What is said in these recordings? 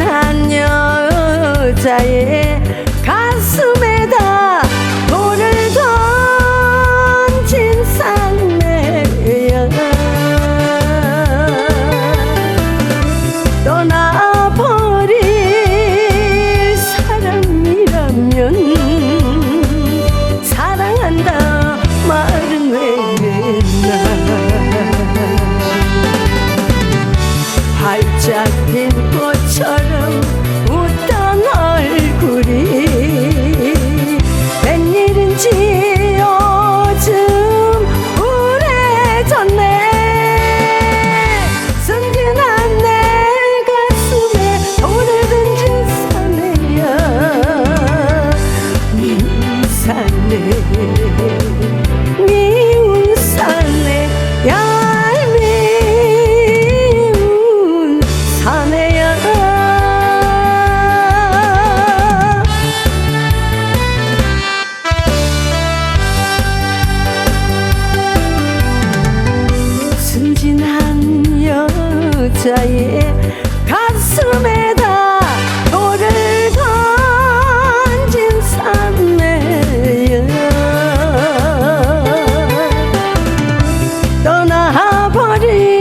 한 여자의 꽃처럼 웃던 얼굴이 웬일인지 그자의 가슴에다 돌을 던진 산매여 떠나버릴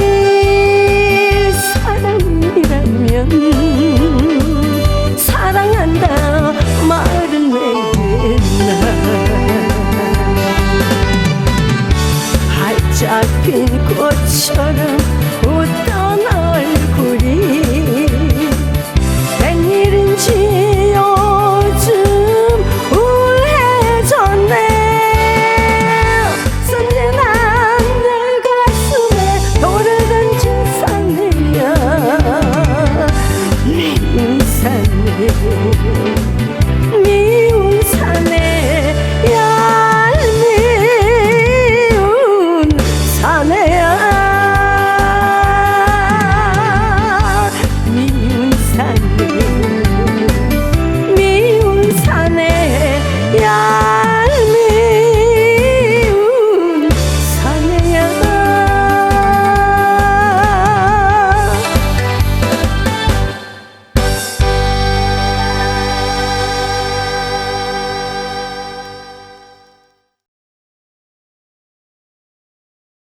사람이라면 사랑한다 말은 왜 했나? 활짝 핀 꽃처럼 웃다